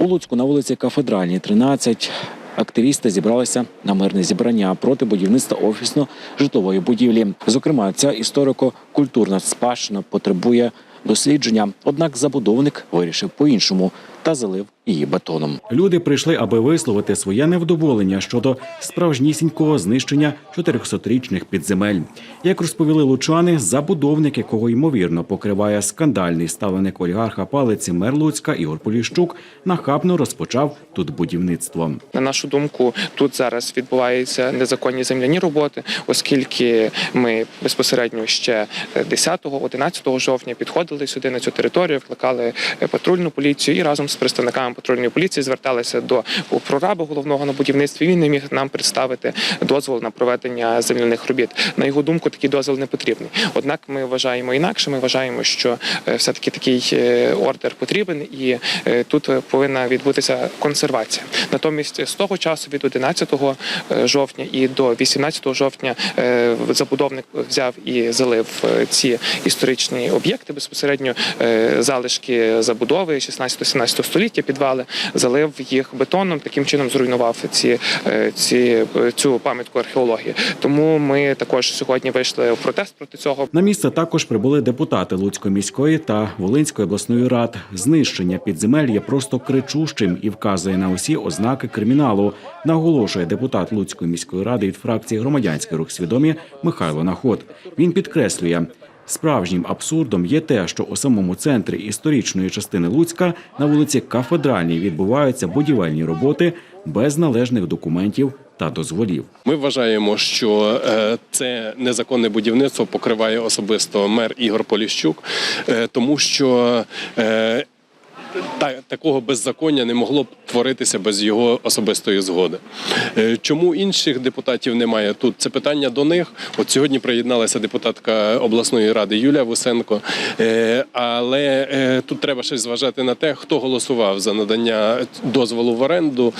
У Луцьку на вулиці Кафедральній, 13, активісти зібралися на мирне зібрання проти будівництва офісно-житлової будівлі. Зокрема, ця історико-культурна спадщина потребує дослідження. Однак забудовник вирішив по-іншому та залив її бетоном. Люди прийшли, аби висловити своє невдоволення щодо справжнісінького знищення 400-річних підземель. Як розповіли лучани, забудовник, якого ймовірно покриває скандальний ставленик олігарха палиці мер Луцька Ігор Поліщук, нахабно розпочав тут будівництво. На нашу думку, тут зараз відбуваються незаконні земляні роботи, оскільки ми безпосередньо ще 10-11 жовтня підходили сюди на цю територію, викликали е, патрульну поліцію і разом з представниками патрульної поліції зверталися до прораба головного на будівництві. Він не міг нам представити дозвол на проведення земляних робіт. На його думку, такий дозвіл не потрібний. Однак ми вважаємо інакше. Ми вважаємо, що е, все таки такий е, ордер потрібен, і е, тут повинна відбутися консервація. Натомість з того часу від 11 жовтня і до 18 жовтня забудовник взяв і залив ці історичні об'єкти безпосередньо залишки забудови 16-17 століття, підвали, залив їх бетоном, таким чином зруйнував ці, е, ці цю пам'ятку археології. Тому ми також сьогодні вийшли в протест проти цього. На місце також прибули депутати Луцької міської та Волинської обласної рад. Знищення підземель є просто кричущим і вказує на усі ознаки криміналу. Наголошує депутат Луцької міської ради від фракції Громадянський рух свідомі Михайло Наход. Він підкреслює. Справжнім абсурдом є те, що у самому центрі історичної частини Луцька на вулиці Кафедральній відбуваються будівельні роботи без належних документів та дозволів. Ми вважаємо, що е, це незаконне будівництво покриває особисто мер Ігор Поліщук, е, тому що е, та, такого беззаконня не могло б творитися без його особистої згоди. Е, Чому інших депутатів немає тут? Це питання до них. От сьогодні приєдналася депутатка обласної ради Юлія Вусенко. Е, Але е, тут треба ще зважати на те, хто голосував за надання дозволу в оренду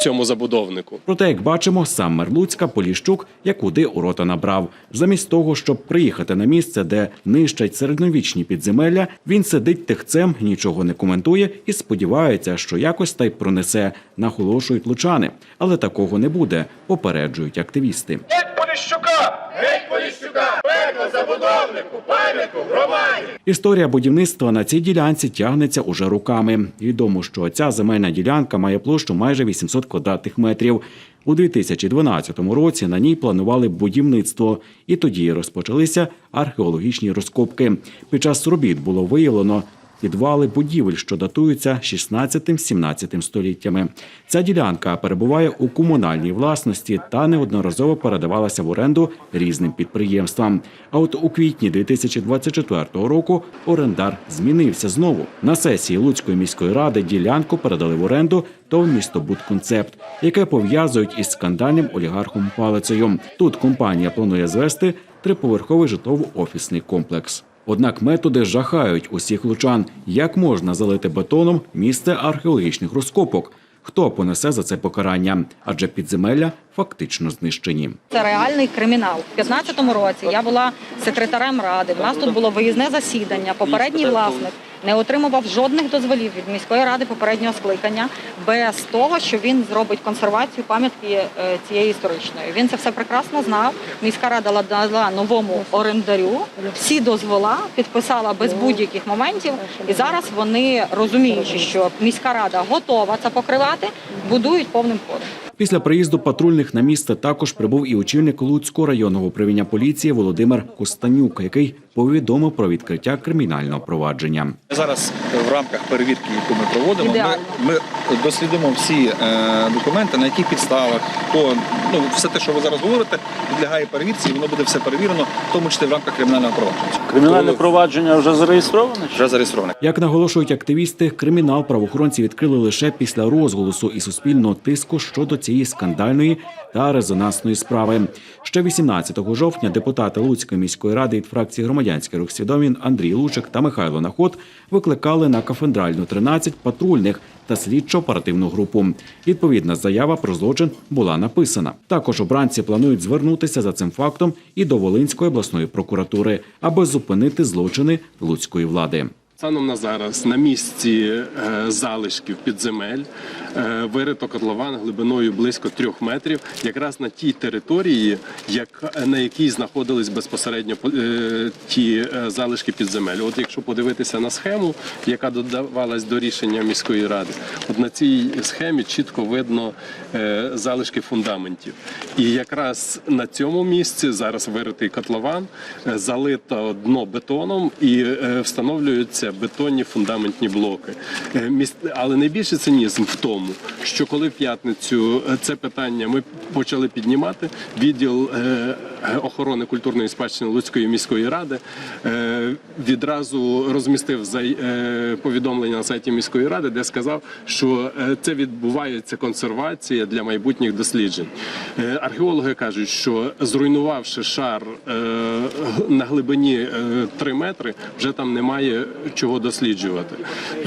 цьому забудовнику. Проте, як бачимо, сам мер Луцька Поліщук якуди у рота набрав. Замість того, щоб приїхати на місце, де нищать середньовічні підземелля, він сидить тихцем, нічого не коментує і сподівається, що якось та й пронесе, наголошують лучани. Але такого не буде, попереджують активісти. Геть Поліщука! Геть Поліщука! Пекло забудовнику, пам'ятку, громаді! Історія будівництва на цій ділянці тягнеться уже руками. Відомо, що ця земельна ділянка має площу майже 800 квадратних метрів. У 2012 році на ній планували будівництво, і тоді розпочалися археологічні розкопки. Під час робіт було виявлено підвали будівель, що датуються 16-17 століттями. Ця ділянка перебуває у комунальній власності та неодноразово передавалася в оренду різним підприємствам. А от у квітні 2024 року орендар змінився знову. На сесії Луцької міської ради ділянку передали в оренду ТОВ «Містобудконцепт», яке пов'язують із скандальним олігархом Палицею. Тут компанія планує звести триповерховий житлово-офісний комплекс. Однак методи жахають усіх лучан. Як можна залити бетоном місце археологічних розкопок? Хто понесе за це покарання? Адже підземелля фактично знищені. Це реальний кримінал. У 2015 році я була секретарем ради. У нас тут було виїзне засідання. Попередній власник не отримував жодних дозволів від міської ради попереднього скликання без того, що він зробить консервацію пам'ятки е, цієї історичної. Він це все прекрасно знав. Міська рада дала новому орендарю всі дозвола, підписала без будь-яких моментів. І зараз вони розуміючи, що міська рада готова це покривати, будують повним ходом. Після приїзду патрульних на місце також прибув і очільник Луцького районного управління поліції Володимир Костанюк, який повідомив про відкриття кримінального провадження. Зараз в рамках перевірки, яку ми проводимо, ми, Ідеально. ми дослідимо всі е, документи, на яких підставах, хто ну все те, що ви зараз говорите, підлягає перевірці, і воно буде все перевірено, в тому числі в рамках кримінального провадження. Кримінальне провадження вже зареєстроване? Вже зареєстроване. Як наголошують активісти, кримінал правоохоронці відкрили лише після розголосу і суспільного тиску щодо цієї скандальної та резонансної справи. Ще 18 жовтня депутати Луцької міської ради від фракції громадянський рух свідомін Андрій Лучик та Михайло Наход викликали на кафедральну 13 патрульних та слідчо-оперативну групу. Відповідна заява про злочин була написана. Також обранці планують звернутися за цим фактом і до Волинської обласної прокуратури, аби зупинити злочини луцької влади. Станом на зараз на місці е, залишків підземель е, вирито котлован глибиною близько трьох метрів, якраз на тій території, на якій знаходились безпосередньо е, ті залишки підземель. От якщо подивитися на схему, яка додавалась до рішення міської ради, от на цій схемі чітко видно залишки фундаментів. І якраз на цьому місці зараз виритий котлован, залито дно бетоном і встановлюються бетонні фундаментні блоки. Е, Але найбільший цинізм в тому, що коли в п'ятницю е, це питання ми почали піднімати, відділ е, охорони культурної спадщини Луцької міської ради е, відразу розмістив повідомлення на сайті міської ради, де сказав, що це відбувається консервація для майбутніх досліджень. Археологи кажуть, що зруйнувавши шар на глибині 3 метри, вже там немає чого досліджувати.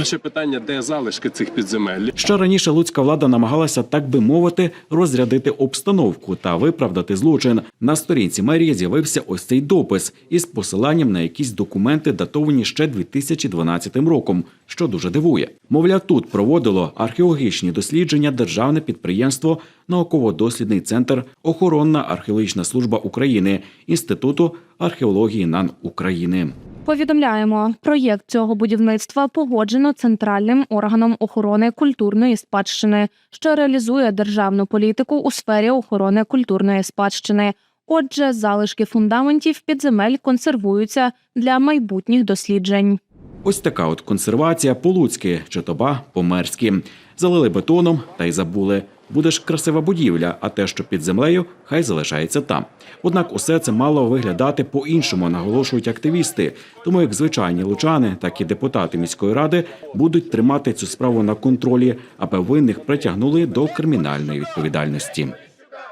Ще питання, де залишки цих підземель. Ще раніше луцька влада намагалася, так би мовити, розрядити обстановку та виправдати злочин. На сторінці мерії з'явився ось цей допис із посиланням на якісь документи, датовані ще 2012 роком, що дуже дивує. Мовляв, тут проводило археологічні дослідження державне підприємство Науково-дослідний центр Охоронна археологічна служба України Інституту археології НАН України. Повідомляємо, проєкт цього будівництва погоджено центральним органом охорони культурної спадщини, що реалізує державну політику у сфері охорони культурної спадщини. Отже, залишки фундаментів підземель консервуються для майбутніх досліджень. Ось така от консервація по-луцьки, читоба по-мерськи. Залили бетоном та й забули. Буде ж красива будівля, а те, що під землею, хай залишається там. Однак усе це мало виглядати по-іншому, наголошують активісти. Тому як звичайні лучани, так і депутати міської ради будуть тримати цю справу на контролі, аби винних притягнули до кримінальної відповідальності.